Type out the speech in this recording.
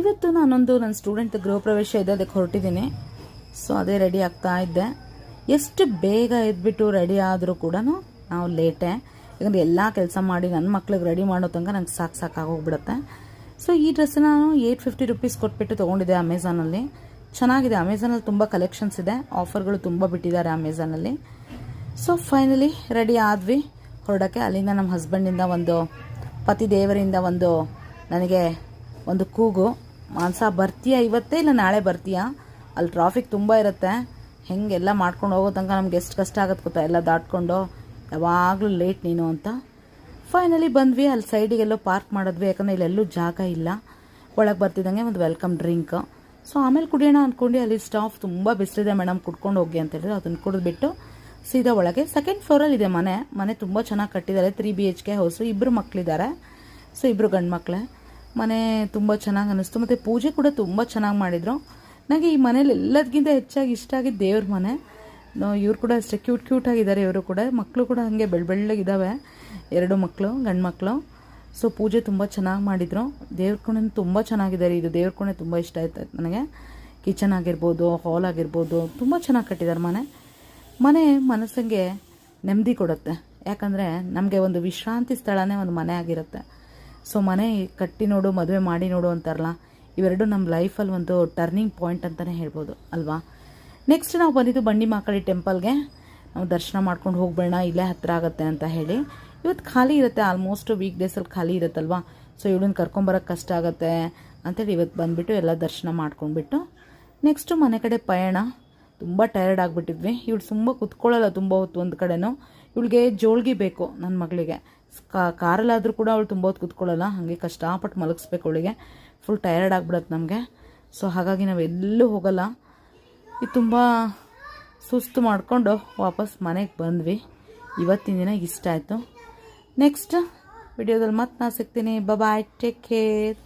ಇವತ್ತು ನಾನೊಂದು ನನ್ನ ಸ್ಟೂಡೆಂಟ್ ಗೃಹ ಪ್ರವೇಶ ಇದೆ, ಅದಕ್ಕೆ ಹೊರಟಿದ್ದೀನಿ. ಸೊ ಅದೇ ರೆಡಿ ಆಗ್ತಾ ಇದ್ದೆ. ಎಷ್ಟು ಬೇಗ ಎದ್ಬಿಟ್ಟು ರೆಡಿ ಆದರೂ ಕೂಡ ನಾವು ಲೇಟೇ ಯಾಕಂದರೆ ಎಲ್ಲ ಕೆಲಸ ಮಾಡಿ ನನ್ನ ಮಕ್ಳಿಗೆ ರೆಡಿ ಮಾಡೋ ತನಕ ನಂಗೆ ಸಾಕು ಸಾಕಾಗೋಗ್ಬಿಡುತ್ತೆ ಸೊ ಈ ಡ್ರೆಸ್ ನಾನು ಏಯ್ಟ್ ಫಿಫ್ಟಿ ರುಪೀಸ್ ಕೊಟ್ಬಿಟ್ಟು ತೊಗೊಂಡಿದ್ದೆ ಅಮೆಝಾನಲ್ಲಿ ಚೆನ್ನಾಗಿದೆ. ಅಮೆಝಾನಲ್ಲಿ ತುಂಬ ಕಲೆಕ್ಷನ್ಸ್ ಇದೆ. ಆಫರ್ಗಳು ತುಂಬ ಬಿಟ್ಟಿದ್ದಾರೆ ಅಮೆಝಾನಲ್ಲಿ ಸೊ ಫೈನಲಿ ರೆಡಿ ಆದ್ವಿ. ಹೊರಡೋಕ್ಕೆ ಅಲ್ಲಿಂದ ನಮ್ಮ ಹಸ್ಬೆಂಡಿಂದ ಒಂದು, ಪತಿ ದೇವರಿಂದ ಒಂದು ನನಗೆ ಒಂದು ಕೂಗು. ಮಾನ್ಸ ಬರ್ತೀಯಾ ಇವತ್ತೇ ಇಲ್ಲ, ನಾಳೆ ಬರ್ತೀಯಾ? ಅಲ್ಲಿ ಟ್ರಾಫಿಕ್ ತುಂಬ ಇರುತ್ತೆ. ಹೆಂಗೆಲ್ಲ ಮಾಡ್ಕೊಂಡು ಹೋಗೋ ತನಕ ನಮ್ಗೆ ಎಷ್ಟು ಕಷ್ಟ ಆಗುತ್ತೆ ಗೊತ್ತಾ? ಎಲ್ಲ ದಾಟ್ಕೊಂಡು, ಯಾವಾಗಲೂ ಲೇಟ್ ನೀನು ಅಂತ. ಫೈನಲಿ ಬಂದ್ವಿ, ಅಲ್ಲಿ ಸೈಡಿಗೆಲ್ಲೋ ಪಾರ್ಕ್ ಮಾಡಿದ್ವಿ, ಯಾಕಂದರೆ ಇಲ್ಲೆಲ್ಲೂ ಜಾಗ ಇಲ್ಲ. ಒಳಗೆ ಬರ್ತಿದ್ದಂಗೆ ಒಂದು ವೆಲ್ಕಮ್ ಡ್ರಿಂಕ್ ಸೊ ಆಮೇಲೆ ಕುಡಿಯೋಣ ಅಂದ್ಕೊಂಡು ಅಲ್ಲಿ ಸ್ಟಾಫ್ ತುಂಬ ಬಿಸಿಲಿದೆ ಮೇಡಮ್ ಕುಡ್ಕೊಂಡು ಹೋಗಿ ಅಂತ ಹೇಳಿದ್ರು. ಅದನ್ನು ಕುಡಿದ್ಬಿಟ್ಟು ಸೀದಾ ಒಳಗೆ ಸೆಕೆಂಡ್ ಫ್ಲೋರಲ್ಲಿ ಇದೆ ಮನೆ. ಮನೆ ತುಂಬ ಚೆನ್ನಾಗಿ ಕಟ್ಟಿದ್ದಾರೆ. Three B H K house ಇಬ್ಬರು ಮಕ್ಕಳಿದ್ದಾರೆ ಸೊ ಇಬ್ಬರು ಗಂಡು ಮಕ್ಕಳೇ ಮನೆ ತುಂಬ ಚೆನ್ನಾಗಿ ಅನ್ನಿಸ್ತು. ಮತ್ತು ಪೂಜೆ ಕೂಡ ತುಂಬ ಚೆನ್ನಾಗಿ ಮಾಡಿದರು. ನನಗೆ ಈ ಮನೇಲಿ ಎಲ್ಲದಕ್ಕಿಂತ ಹೆಚ್ಚಾಗಿ ಇಷ್ಟ ಆಗಿದ್ದು ದೇವ್ರ ಮನೆ. ಇವ್ರು ಕೂಡ ಅಷ್ಟೇ ಕ್ಯೂಟ್ ಆಗಿದ್ದಾರೆ ಇವರು ಕೂಡ. ಮಕ್ಕಳು ಕೂಡ ಹಾಗೆ ಬೆಳ್ಳ ಬೆಳ್ಳಗಿದ್ದಾವೆ ಎರಡು ಮಕ್ಕಳು ಗಂಡು ಮಕ್ಕಳು ಸೊ ಪೂಜೆ ತುಂಬ ಚೆನ್ನಾಗಿ ಮಾಡಿದರು. ದೇವ್ರ ಕೋಣೆ ತುಂಬ ಚೆನ್ನಾಗಿದ್ದಾರೆ. ಇದು ದೇವ್ರ ಕೋಣೆ ತುಂಬ ಇಷ್ಟ ಆಯ್ತು ನನಗೆ. ಕಿಚನ್ ಆಗಿರ್ಬೋದು, ಹಾಲ್ ಆಗಿರ್ಬೋದು, ತುಂಬ ಚೆನ್ನಾಗಿ ಕಟ್ಟಿದ್ದಾರೆ ಮನೆ. ಮನೆ ಮನಸ್ಸಿಗೆ ನೆಮ್ಮದಿ ಕೊಡುತ್ತೆ. ಯಾಕಂದರೆ ನಮಗೆ ಒಂದು ವಿಶ್ರಾಂತಿ ಸ್ಥಳನೇ ಒಂದು ಮನೆ ಆಗಿರುತ್ತೆ. ಸೊ ಮನೆ ಕಟ್ಟಿ ನೋಡು, ಮದುವೆ ಮಾಡಿ ನೋಡು ಅಂತಾರಲ್ಲ, ಇವೆರಡು ನಮ್ಮ ಲೈಫಲ್ಲಿ ಒಂದು ಟರ್ನಿಂಗ್ ಪಾಯಿಂಟ್ ಅಂತಲೇ ಹೇಳ್ಬೋದು, ಅಲ್ವಾ? ನೆಕ್ಸ್ಟ್ ನಾವು ಬಂದಿದ್ದು ಬಂಡಿ ಮಾಕಳಿ ಟೆಂಪಲ್ಗೆ ನಾವು ದರ್ಶನ ಮಾಡ್ಕೊಂಡು ಹೋಗ್ಬೇಡ ಇಲ್ಲೇ ಹತ್ತಿರ ಆಗುತ್ತೆ ಅಂತ ಹೇಳಿ. ಇವತ್ತು ಖಾಲಿ ಇರುತ್ತೆ ಆಲ್ಮೋಸ್ಟ್ ವೀಕ್ ಡೇಸಲ್ಲಿ ಖಾಲಿ ಇರುತ್ತಲ್ವಾ? ಸೊ ಇವಳನ್ನ ಕರ್ಕೊಂಬರೋಕ್ಕೆ ಕಷ್ಟ ಆಗುತ್ತೆ ಅಂತೇಳಿ ಇವತ್ತು ಬಂದುಬಿಟ್ಟು ಎಲ್ಲ ದರ್ಶನ ಮಾಡ್ಕೊಂಡ್ಬಿಟ್ಟು ನೆಕ್ಸ್ಟು ಮನೆ ಕಡೆ ಪಯಣ. ತುಂಬ ಟಯರ್ಡ್ ಆಗಿಬಿಟ್ಟಿದ್ವಿ. ಇವಳು ತುಂಬ ಕುತ್ಕೊಳ್ಳಲ್ಲ ತುಂಬ ಹೊತ್ತು ಒಂದು ಕಡೆನೂ. ಇವಳಿಗೆ ಜೋಳ್ಗಿ ಬೇಕು ನನ್ನ ಮಗಳಿಗೆ. ಕಾರಲ್ಲಾದರೂ ಕೂಡ ಅವಳು ತುಂಬ ಹೊತ್ತು ಕುತ್ಕೊಳ್ಳಲ್ಲ, ಹಾಗೆ ಕಷ್ಟಪಟ್ಟು ಮಲಗಿಸ್ಬೇಕು ಅವಳಿಗೆ. ಫುಲ್ ಟಯರ್ಡ್ ಆಗಿಬಿಡತ್ತೆ ನಮಗೆ. ಸೊ ಹಾಗಾಗಿ ನಾವು ಎಲ್ಲೂ ಹೋಗಲ್ಲ. ಇದು ತುಂಬ ಸುಸ್ತು ಮಾಡಿಕೊಂಡು ವಾಪಸ್ ಮನೆಗೆ ಬಂದ್ವಿ. ಇವತ್ತಿನ ದಿನ ಇಷ್ಟ ಆಯಿತು. ನೆಕ್ಸ್ಟ್ ವಿಡಿಯೋದಲ್ಲಿ ಮತ್ತೆ ನಾ ಸಿಗ್ತೀನಿ. Bye take care